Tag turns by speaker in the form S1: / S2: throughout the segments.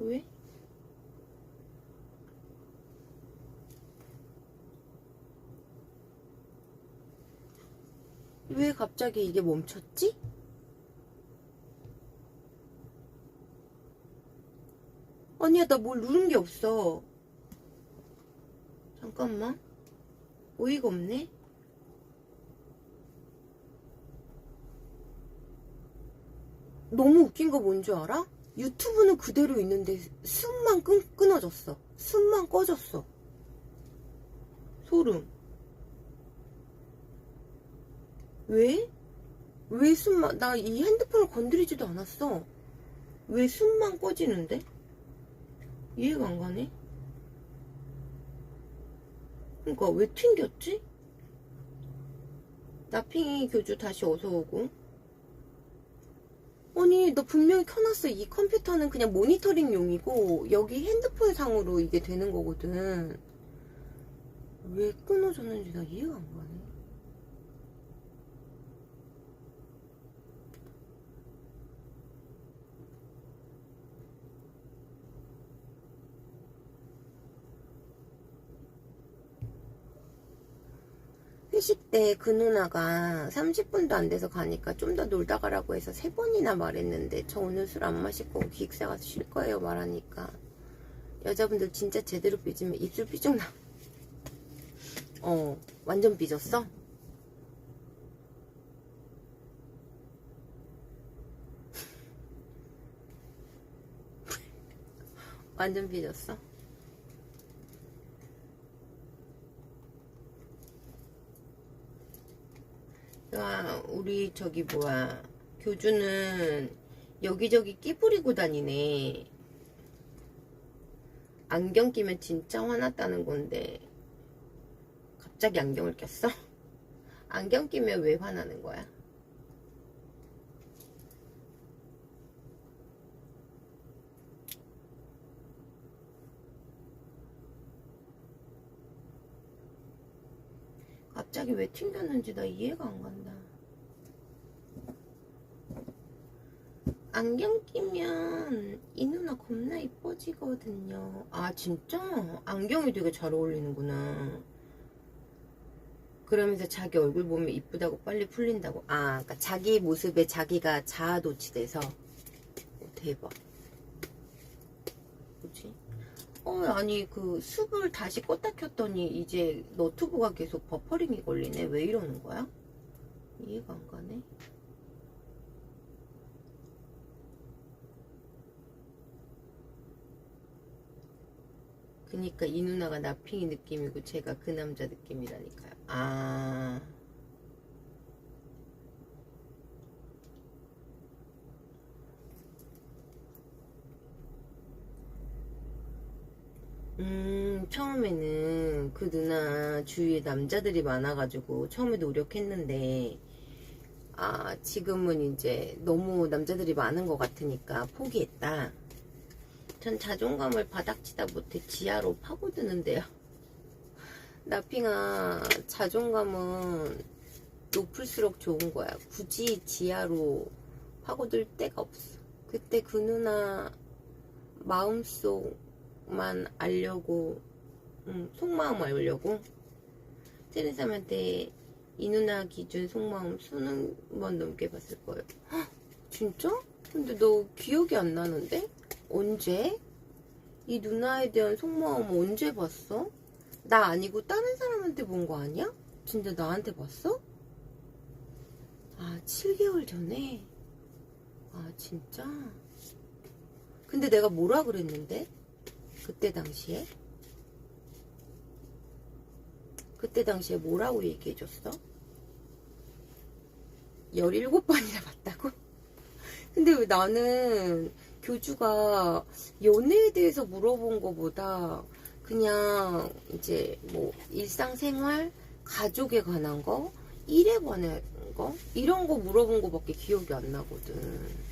S1: 왜? 왜 갑자기 이게 멈췄지? 아니야, 나 뭘 누른 게 없어. 잠깐만. 어이가 없네. 너무 웃긴 거 뭔 줄 알아? 유튜브는 그대로 있는데 숨만 끊, 끊어졌어. 숨만 꺼졌어. 소름. 왜? 왜 숨만, 나 이 핸드폰을 건드리지도 않았어. 왜 숨만 꺼지는데? 이해가 안 가네? 그니까 왜 튕겼지? 나핑이 교주 다시 어서 오고. 아니, 너 분명히 켜놨어. 이 컴퓨터는 그냥 모니터링 용이고, 여기 핸드폰 상으로 이게 되는 거거든. 왜 끊어졌는지 나 이해가 안 가네. 회식 때그 누나가 30분도 안 돼서 가니까 좀 더 놀다 가라고 해서 세 번이나 말했는데 저 오늘 술 안 마실 거고 기숙사 가서 쉴 거예요 말하니까 여자분들 진짜 제대로 삐지면 입술 삐죽 나. 어, 완전 삐졌어? 완전 삐졌어? 야, 우리 저기 뭐야 교주는 여기저기 끼 부리고 다니네. 안경 끼면 진짜 화났다는 건데 갑자기 안경을 꼈어? 안경 끼면 왜 화나는 거야? 갑자기 왜 튕겼는지 나 이해가 안 간다. 안경 끼면 이 누나 겁나 이뻐지거든요. 아, 진짜? 안경이 되게 잘 어울리는구나. 그러면서 자기 얼굴 보면 이쁘다고 빨리 풀린다고. 아, 그러니까 자기 모습에 자기가 자아 도취돼서. 오, 대박. 뭐지? 어, 아니, 그, 숲을 다시 껐다 켰더니, 이제 너튜브가 계속 버퍼링이 걸리네. 왜 이러는 거야? 이해가 안 가네. 그니까 이 누나가 나핑이 느낌이고, 제가 그 남자 느낌이라니까요. 아. 음, 처음에는 그 누나 주위에 남자들이 많아가지고 처음에 노력했는데, 아, 지금은 이제 너무 남자들이 많은 것 같으니까 포기했다. 전 자존감을 바닥치다 못해 지하로 파고드는데요. 나핑아, 자존감은 높을수록 좋은 거야. 굳이 지하로 파고들 데가 없어. 그때 그 누나 마음속만 알려고, 응, 속마음 알려고. 테레사한테 이 누나 기준 속마음 수능 번 넘게 봤을 거예요. 헉, 진짜? 근데 너 기억이 안 나는데? 언제? 이 누나에 대한 속마음 언제 봤어? 나 아니고 다른 사람한테 본 거 아니야? 진짜 나한테 봤어? 아, 7개월 전에? 아, 진짜? 근데 내가 뭐라 그랬는데? 그때 당시에? 그때 당시에 뭐라고 얘기해줬어? 17번이나 봤다고? 근데 왜 나는 교주가 연애에 대해서 물어본 거보다 그냥 이제 뭐 일상생활, 가족에 관한 거, 일에 관한 거 이런 거 물어본 거밖에 기억이 안 나거든.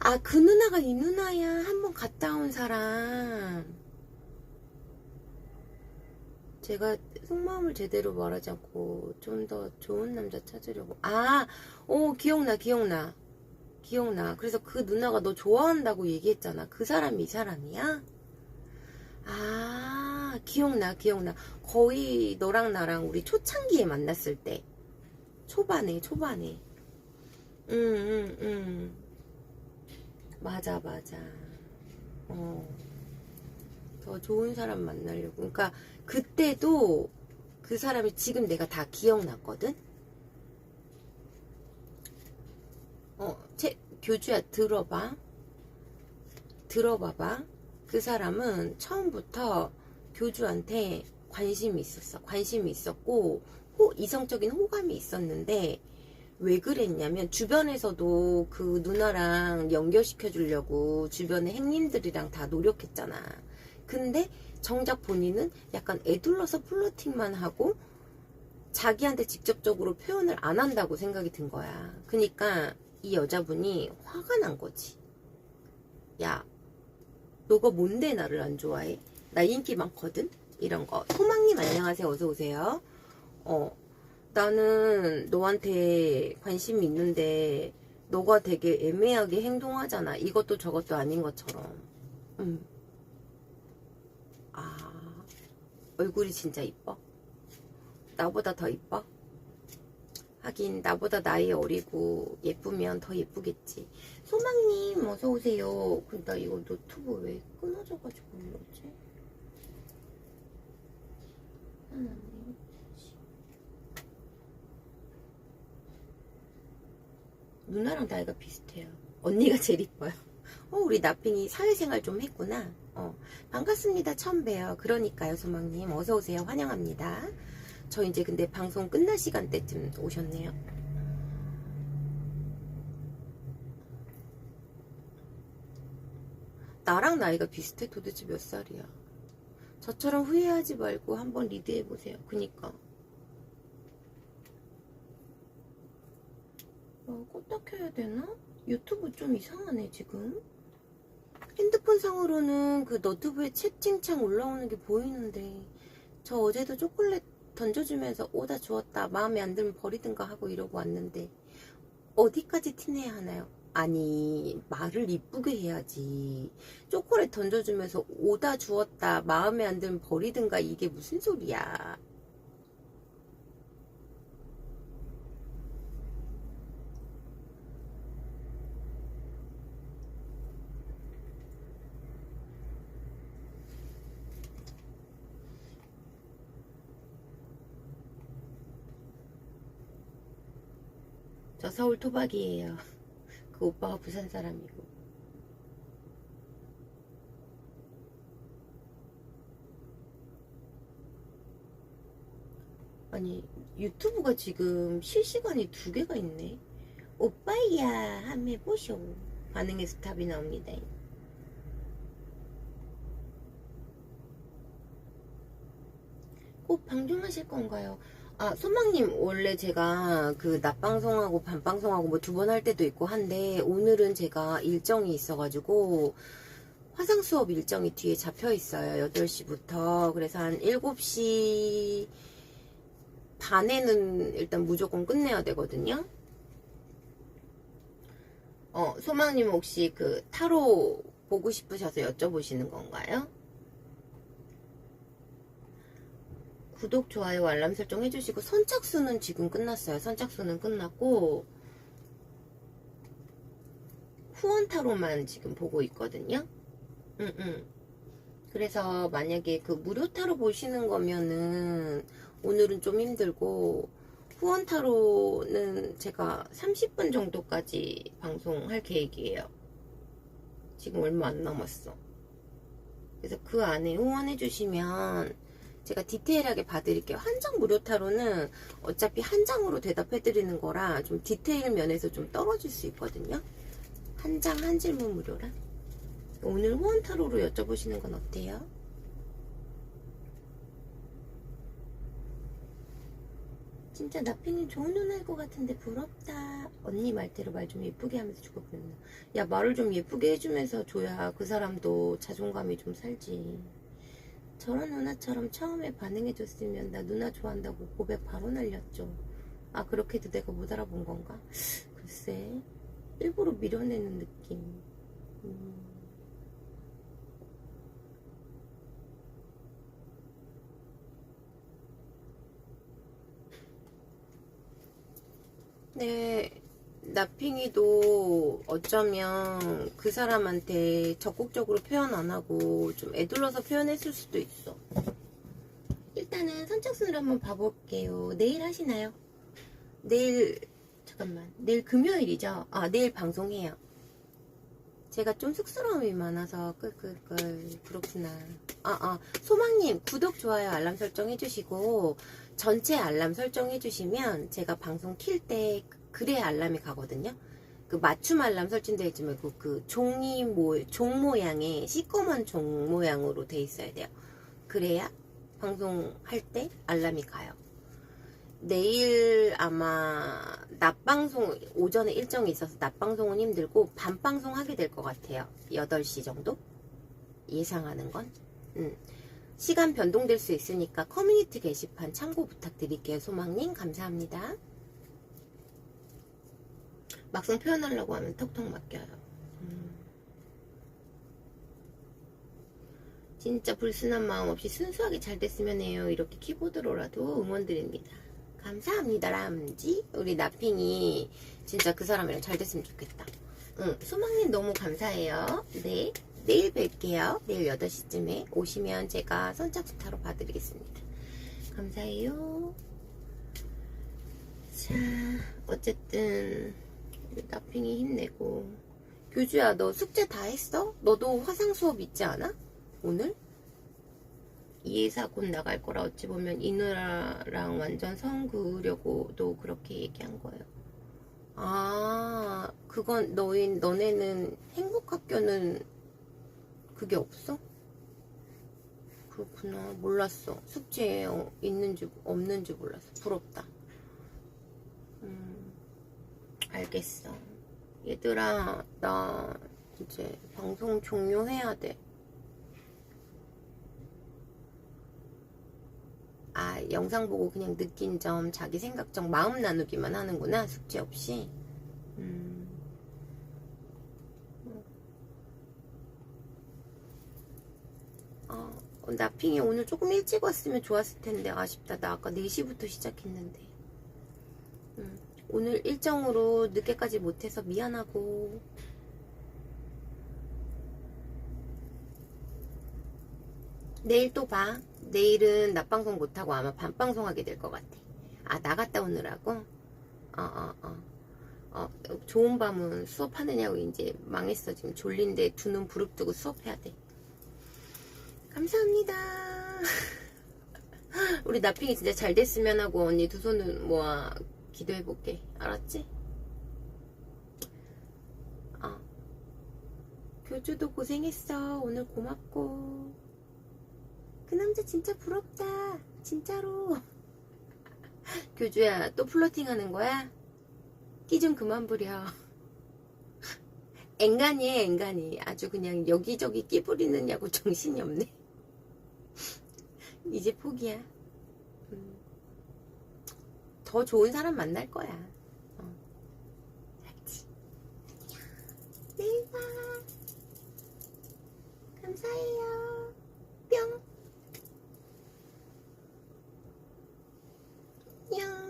S1: 아, 그 누나가 이 누나야. 한번 갔다 온 사람. 제가 속마음을 제대로 말하지 않고 좀 더 좋은 남자 찾으려고. 아, 오, 기억나, 기억나. 기억나. 그래서 그 누나가 너 좋아한다고 얘기했잖아. 그 사람이 이 사람이야? 아, 기억나, 기억나. 거의 너랑 나랑 우리 초창기에 만났을 때. 초반에, 초반에. 응, 응, 응. 맞아, 맞아. 어. 더 좋은 사람 만나려고. 그러니까, 그때도 그 사람이 지금 내가 다 기억났거든? 어, 제, 교주야, 들어봐. 들어봐봐. 그 사람은 처음부터 교주한테 관심이 있었어. 관심이 있었고, 호, 이성적인 호감이 있었는데, 왜 그랬냐면, 주변에서도 그 누나랑 연결시켜 주려고 주변의 행님들이랑 다 노력했잖아. 근데 정작 본인은 약간 애둘러서 플러팅만 하고, 자기한테 직접적으로 표현을 안 한다고 생각이 든 거야. 그니까, 이 여자분이 화가 난 거지. 야, 너가 뭔데 나를 안 좋아해? 나 인기 많거든? 이런 거. 소망님 안녕하세요. 어서오세요. 어, 나는 너한테 관심이 있는데, 너가 되게 애매하게 행동하잖아. 이것도 저것도 아닌 것처럼. 음. 아, 얼굴이 진짜 이뻐? 나보다 더 이뻐? 하긴 나보다 나이 어리고 예쁘면 더 예쁘겠지. 소망님 어서 오세요. 근데 나 이거 노트북 왜 끊어져가지고 이러지? 하나님. 누나랑 나이가 비슷해요. 언니가 제일 이뻐요. 어, 우리 나핑이 사회생활 좀 했구나. 어, 반갑습니다. 처음 봬요. 그러니까요, 소망님. 어서오세요. 환영합니다. 저 이제 근데 방송 끝날 시간대쯤 오셨네요. 나랑 나이가 비슷해? 도대체 몇 살이야? 저처럼 후회하지 말고 한번 리드해보세요. 그니까. 어, 껐다 켜야 되나? 유튜브 좀 이상하네, 지금. 핸드폰 상으로는 그 너튜브에 채팅창 올라오는 게 보이는데, 저 어제도 초콜릿 던져주면서 오다 주었다 마음에 안 들면 버리든가 하고 이러고 왔는데 어디까지 티내야 하나요? 아니 말을 이쁘게 해야지 초콜릿 던져주면서 오다 주었다 마음에 안 들면 버리든가 이게 무슨 소리야 저 서울 토박이에요. 그 오빠가 부산 사람이고. 아니 유튜브가 지금 실시간이 두 개가 있네? 오빠야 한번 해보쇼. 반응의 스탑이 나옵니다. 꼭 방송하실 건가요? 아, 소망님, 원래 제가 그 낮방송하고 밤방송하고 뭐 두 번 할 때도 있고 한데, 오늘은 제가 일정이 있어가지고, 화상 수업 일정이 뒤에 잡혀 있어요. 8시부터. 그래서 한 7시 반에는 일단 무조건 끝내야 되거든요. 어, 소망님 혹시 그 타로 보고 싶으셔서 여쭤보시는 건가요? 구독, 좋아요, 알람 설정 해주시고 선착순은 지금 끝났어요. 선착순은 끝났고 후원 타로만 지금 보고 있거든요. 응, 응. 그래서 만약에 그 무료 타로 보시는 거면은 오늘은 좀 힘들고 후원 타로는 제가 30분 정도까지 방송할 계획이에요. 지금 얼마 안 남았어. 그래서 그 안에 후원해 주시면 제가 디테일하게 봐드릴게요. 한장 무료 타로는 어차피 한 장으로 대답해드리는 거라 좀 디테일 면에서 좀 떨어질 수 있거든요. 한 장 한 질문 무료라. 오늘 후원 타로로 여쭤보시는 건 어때요? 진짜 나핑이 좋은 누나일 것 같은데 부럽다. 언니 말대로 말 좀 예쁘게 하면서 죽어버렸나. 야 말을 좀 예쁘게 해주면서 줘야 그 사람도 자존감이 좀 살지. 저런 누나처럼 처음에 반응해줬으면 나 누나 좋아한다고 고백 바로 날렸죠. 아 그렇게도 내가 못 알아본 건가? 글쎄 일부러 밀어내는 느낌. 음. 네, 나핑이도 어쩌면 그 사람한테 적극적으로 표현 안 하고 좀 애둘러서 표현했을 수도 있어. 일단은 선착순을 한번 봐볼게요. 내일 하시나요? 내일, 잠깐만. 내일 금요일이죠? 아, 내일 방송해요. 제가 좀 쑥스러움이 많아서, 끌끌끌. 그렇구나. 아, 아. 소망님, 구독, 좋아요, 알람 설정 해주시고, 전체 알람 설정 해주시면, 제가 방송 킬 때, 그래야 알람이 가거든요? 그 맞춤 알람 설정되어 있지 말고, 그 종이 모, 종 모양의, 시꺼먼 종 모양으로 돼 있어야 돼요. 그래야 방송할 때 알람이 가요. 내일 아마 낮방송 오전에 일정이 있어서 낮방송은 힘들고 밤방송 하게 될 것 같아요. 8시 정도? 예상하는 건. 음. 시간 변동될 수 있으니까 커뮤니티 게시판 참고 부탁드릴게요. 소망님 감사합니다. 막상 표현하려고 하면 턱턱 맡겨요. 음. 진짜 불순한 마음 없이 순수하게 잘 됐으면 해요. 이렇게 키보드로라도 응원드립니다. 감사합니다, 람지. 우리 나핑이 진짜 그 사람이랑 잘 됐으면 좋겠다. 응, 소망님 너무 감사해요. 네, 내일 뵐게요. 내일 8시쯤에 오시면 제가 선착순 타로 봐드리겠습니다. 감사해요. 자, 어쨌든 우리 나핑이 힘내고 교주야, 너 숙제 다 했어? 너도 화상 수업 있지 않아? 오늘? 이해사 곧 나갈 거라 어찌 보면 이누라랑 완전 성 그으려고도 그렇게 얘기한 거예요. 아, 그건 너희 너네는 행복학교는 그게 없어? 그렇구나. 몰랐어. 숙제에 어, 있는지 없는지 몰랐어. 부럽다. 음, 알겠어. 얘들아, 나 이제 방송 종료해야 돼. 아, 영상 보고 그냥 느낀 점, 자기 생각 점, 마음 나누기만 하는구나, 숙제 없이. 음. 아, 어, 나핑이 오늘 조금 일찍 왔으면 좋았을 텐데, 아쉽다. 나 아까 4시부터 시작했는데. 음, 오늘 일정으로 늦게까지 못해서 미안하고. 내일 또 봐. 내일은 낮방송 못하고 아마 밤방송 하게 될 것 같아. 아, 나갔다 오느라고? 어, 어, 어. 어, 좋은 밤은 수업하느냐고 이제 망했어. 지금 졸린데 두 눈 부릅뜨고 수업해야 돼. 감사합니다. 우리 나핑이 진짜 잘 됐으면 하고 언니 두 손을 모아 기도해 볼게. 알았지? 어. 교주도 고생했어. 오늘 고맙고. 그 남자 진짜 부럽다. 진짜로. 교주야, 또 플러팅 하는 거야? 끼 좀 그만 부려. 앵간이에, 앵간이. 아주 그냥 여기저기 끼 부리느냐고 정신이 없네. 이제 포기야. 더 좋은 사람 만날 거야. 어. 알았지? 내일 감사해요. 뿅. 뿅.